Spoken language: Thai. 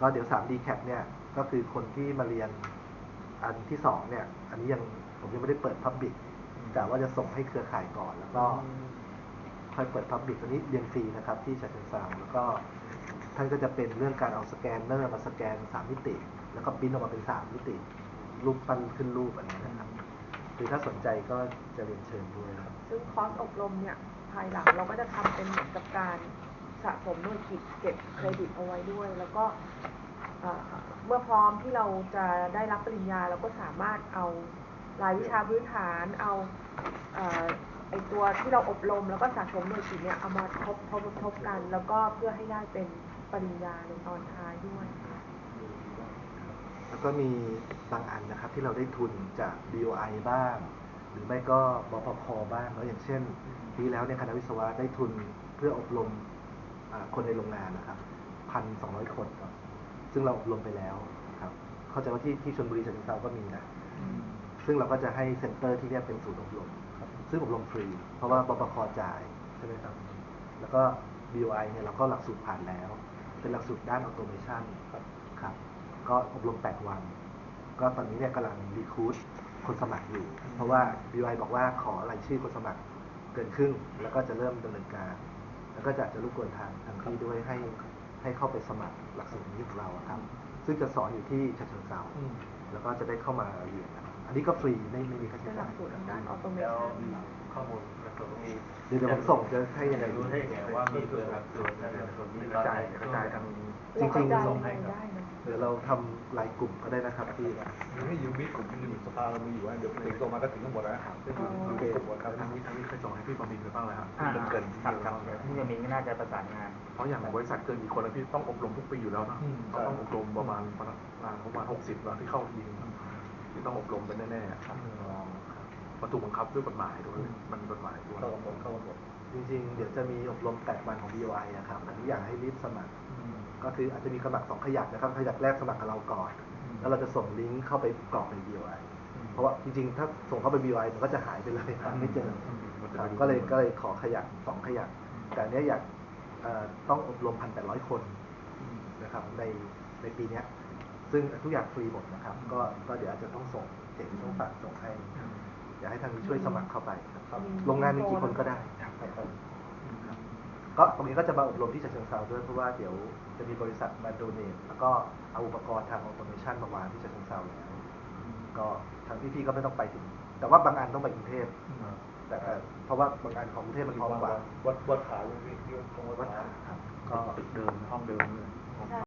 ก็เดี๋ยว 3D CAP เนี่ยก็คือคนที่มาเรียนอันที่สองเนี่ย อันนี้ยังผมยังไม่ได้เปิด Public แต่ว่าจะส่งให้เครือข่ายก่อนแล้วก็ค่อยเปิด Public อันนี้เรียนฟรีนะครับ ที่ฉะเชิงเทราแล้วก็ท่านก็จะเป็นเรื่องการเอาสแกนเนอร์มาสแกน3มิติ แล้วก็ปริ้นออกมาเป็น3มิติ รูปปั้นขึ้นรูปอันนี้นะครับคือถ้าสนใจก็จะเรียนเชิญด้วยครับ ซึ่งคอร์สอบรมเนี่ยภายหลังเราก็จะทำเป็นเหมือนกับการ สะสมหน่วยกิจเก็บเครดิตเอาไว้ด้วย แล้วก็เมื่อพร้อมที่เราจะได้รับปริญญาเราก็สามารถเอารายวิชาพื้นฐานเอาอไอตัวที่เราอบรมแล้วก็สะสมหน่วยกิจเนี่ยเอามาทบทบทบกัน แล้วก็เพื่อให้ได้เป็นปริญญาในตอนท้ายด้วย แล้วก็มีบางอันนะครับที่เราได้ทุนจาก BOI บ้าง หรือไม่ก็บพพบ้างแล้วอย่างเช่นปีแล้วเนี่ยคณะวิศวะได้ทุนเพื่ออบรม คนในโรงงานนะครับพันสองร้อยคนครับซึ่งเราอบรมไปแล้วนะครับเข้าใจว่าที่ที่ชลบุรีฉะเชิงเทราก็มีนะซึ่งเราก็จะให้เซ็นเตอร์ที่เนี่ยเป็นศูนย์อบรมครับซึ่งอบรมฟรี เพราะว่าบปคจ่ายใช่ไหมครับ แล้วก็ BOI เนี่ยเราก็หลักสูตรผ่านแล้ว เป็นหลักสูตรด้านออโตเมชันครับครับ ก็อบรม 8 วัน ก็ตอนนี้เนี่ยกำลังรีคูดคนสมัครอยู่ เพราะว่า BOI บอกว่าขอรายชื่อคนสมัครเกินครึ่งแล้วก็จะเริ่มดำเนินการ แล้วก็จะจะรบกวนทางทางที่ด้วยให้ให้เข้าไปสมัครหลักสูตรนี้ของเราอะครับ ซึ่งจะสอนอยู่ที่ฉะเชิงเทราแล้วก็จะได้เข้ามาเรียนนะครับ อันนี้ก็ฟรีไม่ไม่มีค่าเป็ใช้นหลัจ่ากยสูตรทางด้านออโตเมแล้วชันข้อมูลกระทรวงมีเดี๋ยวเดี๋ยวผมส่งจะให้ยังไงรู้ได้ไงว่ามีเบอร์หลักสูตรและกระทรวงมีกระจายกระจายทางจริงๆเราส่งกให้ระคจายรับได้นะเดี๋ยวเราทำรายกลุ่มก็ได้นะครับที่ยังไม่อยู่มีกลุ่มอยู่สภาเรามีอยู่เดี๋ยวถึงส่งมาก็ถึงทั้งหมดแล้วซึ่งอยู่อ ยู่กลุ่มหมดครับทางนี้ทางนี้เคยส่งให้พี่บอมินไปบ้างแล้วครับอ่าที่เกินๆที่ครับเราครับทำพี่ยมินก็น่าจะประสานงาน เพราะอย่างบริษัทเกินกี่คนแล้วพี่ต้องอบรมทุกปีอยู่แล้วเนอะอืมเขาต้องอบรมประมาณพนักงานประมาณหกสิบแล้วที่เข้าทีมที่ต้องอบรมกันแน่ๆครับมันถูกบังคับด้วยกฎหมายด้วยมันมีกฎหมายด้วยเข้ากันหมดเข้ากันหมดจริงๆ เดี๋ยวจะมีอบรม8วันของ BOI อะครับอันนี้อยากให้รีบสมัคร ก็คืออาจจะมีสมัครสองขยักนะครับขยักแรกสมัครกับเราก่อน แล้วเราจะส่งลิงก์เข้าไปกรอกใน BOI เพ ราะว่าจริงๆ ถ้าส่งเข้าไป BOI มันก็จะหายไปเลยหาไม่เจอครับก็เลยก็เลยขอขยักสองขยัก แต่อันเนี้ยอยากเอ่อต้องอบรมพันแปดร้อยคนนะครับในในปีเนี้ยซึ่งทุกอย่างฟรีหมดนะครับ ก็ก็เดี๋ยวอาจจะต้องส่งเจ๋งต้องฝากส่งให้ อยากให้ทางนี้ช่วยสมัครเข้าไปครับโรงงานมีกี่คนก็ได้ครับ ก็ตรงนี้ก็จะมาอบรมที่ฉะเชิงเทราด้วยเพราะว่าเดี๋ยวจะมีบริษัทมาโดเนทแล้วก็เอาอุปกรณ์ทางออโตเมชันมาวางที่ฉะเชิงเทราแล้วก็ ทางพี่ๆก็ไม่ต้องไปถึง แต่ว่าบางอันต้องไปกรุงเทพแต่แต่เพราะว่าบางอันของกรุงเทพมันพร้อมกว่า วัดวัดขาอยู่ที่ที่ตรงวัดวัดขาขาครับก็ก็ตึกเดิมห้องเดิมเลย